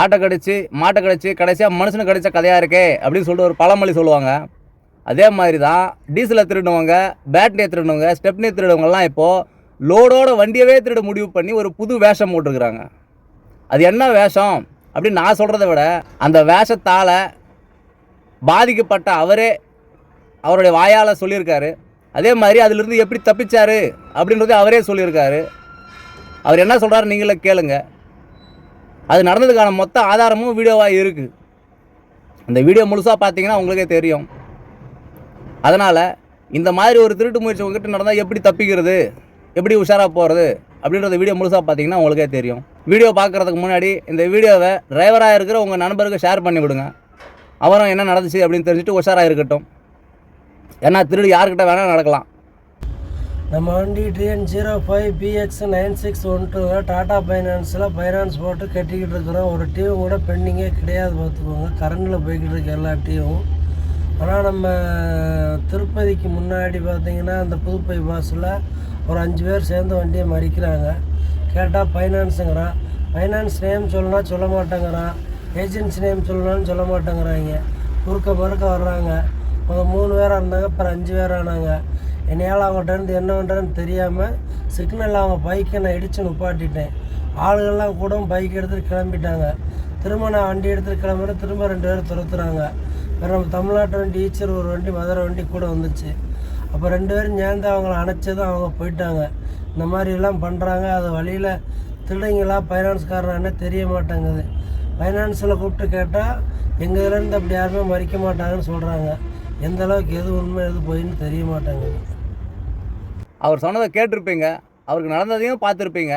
ஆட்டை கடிச்சு மாட்டை கடிச்சு கடைசியாக மனுஷனுக்கு கடிச்ச கதையாக இருக்கே அப்படின்னு சொல்லிட்டு ஒரு பழமொழி சொல்லுவாங்க. அதே மாதிரி தான் டீசலை திருடுனவங்க பேட்டரியை திருடுனவங்க ஸ்டெப்னியை திருடுனவங்கலாம் இப்போது லோடோட வண்டியவே திருட முடிவு பண்ணி ஒரு புது வேஷம் போட்டிருக்கிறாங்க. அது என்ன வேஷம்? அப்படின்னு நான் சொல்கிறத விட அந்த வேஷத்தால் பாதிக்கப்பட்ட அவரே அவருடைய வாயால் சொல்லியிருக்காரு. அதே மாதிரி அதிலிருந்து எப்படி தப்பிச்சார் அப்படின்றது அவரே சொல்லியிருக்காரு. அவர் என்ன சொல்கிறாரு நீங்களே கேளுங்கள் அது நடந்ததுக்கான மொத்த ஆதாரமும் வீடியோவாக இருக்குது அந்த வீடியோ முழுசாக பார்த்தீங்கன்னா உங்களுக்கே தெரியும். அதனால் இந்த மாதிரி ஒரு திருட்டு முயற்சி உங்ககிட்ட நடந்தால் எப்படி தப்பிக்கிறது? எப்படி உஷாராக போகிறது அப்படின்றத வீடியோ முழுசாக பார்த்தீங்கன்னா உங்களுக்கே தெரியும். வீடியோ பார்க்குறதுக்கு முன்னாடி இந்த வீடியோவை டிரைவராக இருக்கிற உங்கள் நண்பருக்கு ஷேர் பண்ணி விடுங்க. அவரும் என்ன நடந்துச்சு அப்படின்னு தெரிஞ்சுட்டு உஷாராக இருக்கட்டும். ஏன்னா திருடு யாருக்கிட்ட வேணால் நடக்கலாம். நம்ம வண்டி TN zero five BX nine six one two Tata ஃபைனான்ஸில் finance போட்டு கட்டிக்கிட்டு இருக்கிறோம். ஒரு டியூ கூட பெண்டிங்கே கிடையாது பார்த்துக்கோங்க. கரண்டில் போய்கிட்டு இருக்கு எல்லா டியூவும் ஆனால் நம்ம திருப்பதிக்கு முன்னாடி பார்த்தீங்கன்னா அந்த புதுப்பை பாஸில் ஒரு அஞ்சு பேர் சேர்ந்து வண்டியை மறிக்கிறாங்க கேட்டால் ஃபைனான்ஸுங்கிறான் ஃபைனான்ஸ் நேம் சொல்லணும்னா சொல்ல மாட்டேங்கிறான் ஏஜென்சி நேம் சொல்லணும்னு சொல்ல மாட்டேங்கிறாங்க. குறுக்க மறுக்க வர்றாங்க. முதல் மூணு பேராக இருந்தாங்க அப்புறம் அஞ்சு பேர் ஆனாங்க. என்னையால் அவங்கள்ட்டேருந்து என்ன பண்ணுறதுன்னு தெரியாமல் சிக்னலில் அவங்க பைக்கை நான் இடித்து நிப்பாட்டிட்டேன். ஆளுகள்லாம் கூட பைக் எடுத்துகிட்டு கிளம்பிட்டாங்க. திரும்ப நான் வண்டி எடுத்துகிட்டு கிளம்புறேன். திரும்ப ரெண்டு பேரும் துரத்துறாங்க. வேறு நம்ம தமிழ்நாட்டு வண்டி ஈச்சர் ஒரு வண்டி மதுரை வண்டி கூட வந்துச்சு. அப்போ ரெண்டு பேரும் சேர்ந்து அவங்கள அணைச்சதும் அவங்க போயிட்டாங்க. இந்த மாதிரிலாம் பண்ணுறாங்க அது வழியில் திருடங்களா ஃபைனான்ஸ்காரனானே தெரிய மாட்டேங்குது. ஃபைனான்ஸில் கூப்பிட்டு கேட்டால் எங்கள் இதுலேருந்து அப்படி யாருமே மறிக்க மாட்டாங்கன்னு சொல்கிறாங்க எந்த அளவுக்கு எது உண்மை எது பொய்ன்னு தெரிய மாட்டேங்குது. அவர் சொன்னதை கேட்டிருப்பீங்க அவருக்கு நடந்ததையும் பார்த்துருப்பீங்க.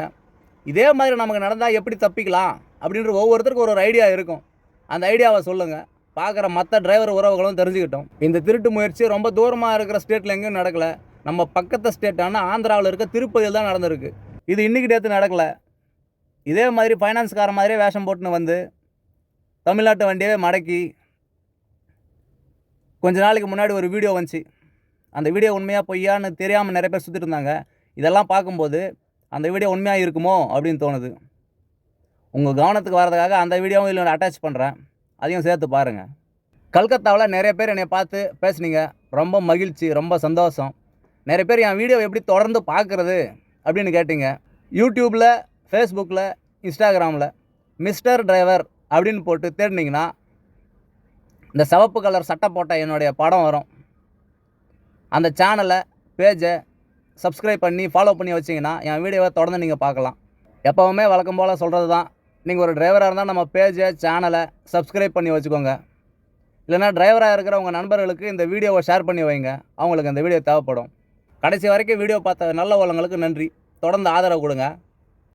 இதே மாதிரி நமக்கு நடந்தால் எப்படி தப்பிக்கலாம்? அப்படின்ற ஒவ்வொருத்தருக்கும் ஒரு ஒரு ஐடியா இருக்கும். அந்த ஐடியாவை சொல்லுங்கள் பார்க்குற மற்ற டிரைவர் உறவுகளும் தெரிஞ்சுக்கிட்டோம். இந்த திருட்டு முயற்சி ரொம்ப தூரமாக இருக்கிற ஸ்டேட்டில் எங்கேயும் நடக்கலை. நம்ம பக்கத்து ஸ்டேட்டான ஆந்திராவில் இருக்க திருப்பதியில் தான் நடந்திருக்கு. இது இன்றைக்கி டேத்து நடக்கலை. இதே மாதிரி ஃபைனான்ஸ்கார மாதிரியே வேஷம் போட்டுன்னு வந்து தமிழ்நாட்டு வண்டியவே மடக்கி கொஞ்ச நாளைக்கு முன்னாடி ஒரு வீடியோ வந்துச்சு. அந்த வீடியோ உண்மையாக பொய்யான்னு தெரியாமல் நிறைய பேர் சுற்றிட்டு இருந்தாங்க இதெல்லாம் பார்க்கும்போது அந்த வீடியோ உண்மையாக இருக்குமோ அப்படின்னு தோணுது. உங்கள் கவனத்துக்கு வரதுக்காக அந்த வீடியோவும் இல்லை அட்டாச் பண்ணுறேன் அதையும் சேர்த்து பாருங்கள் கல்கத்தாவில் நிறைய பேர் என்னை பார்த்து பேசுனீங்க. ரொம்ப மகிழ்ச்சி ரொம்ப சந்தோஷம். நிறைய பேர் என் வீடியோ எப்படி தொடர்ந்து பார்க்குறது அப்படின்னு கேட்டீங்க. யூடியூப்பில் ஃபேஸ்புக்கில் இன்ஸ்டாகிராமில் மிஸ்டர் டிரைவர் அப்படின்னு போட்டு தேடினீங்கன்னா இந்த சிவப்பு கலர் சட்டை போட்ட என்னுடைய படம் வரும். அந்த சேனலை பேஜை சப்ஸ்கிரைப் பண்ணி ஃபாலோ பண்ணி வச்சிங்கன்னா என் வீடியோவை தொடர்ந்து நீங்கள் பார்க்கலாம். எப்போவுமே வழக்கம் போல் சொல்கிறது தான் நீங்கள் ஒரு டிரைவராக இருந்தால் நம்ம பேஜை சேனலை சப்ஸ்கிரைப் பண்ணி வச்சுக்கோங்க. இல்லைனா டிரைவராக இருக்கிற உங்கள் நண்பர்களுக்கு இந்த வீடியோவை ஷேர் பண்ணி வைங்க. அவங்களுக்கு அந்த வீடியோ தேவைப்படும். கடைசி வரைக்கும் வீடியோ பார்த்த நல்ல உள்ளங்களுக்கு நன்றி. தொடர்ந்து ஆதரவு கொடுங்க.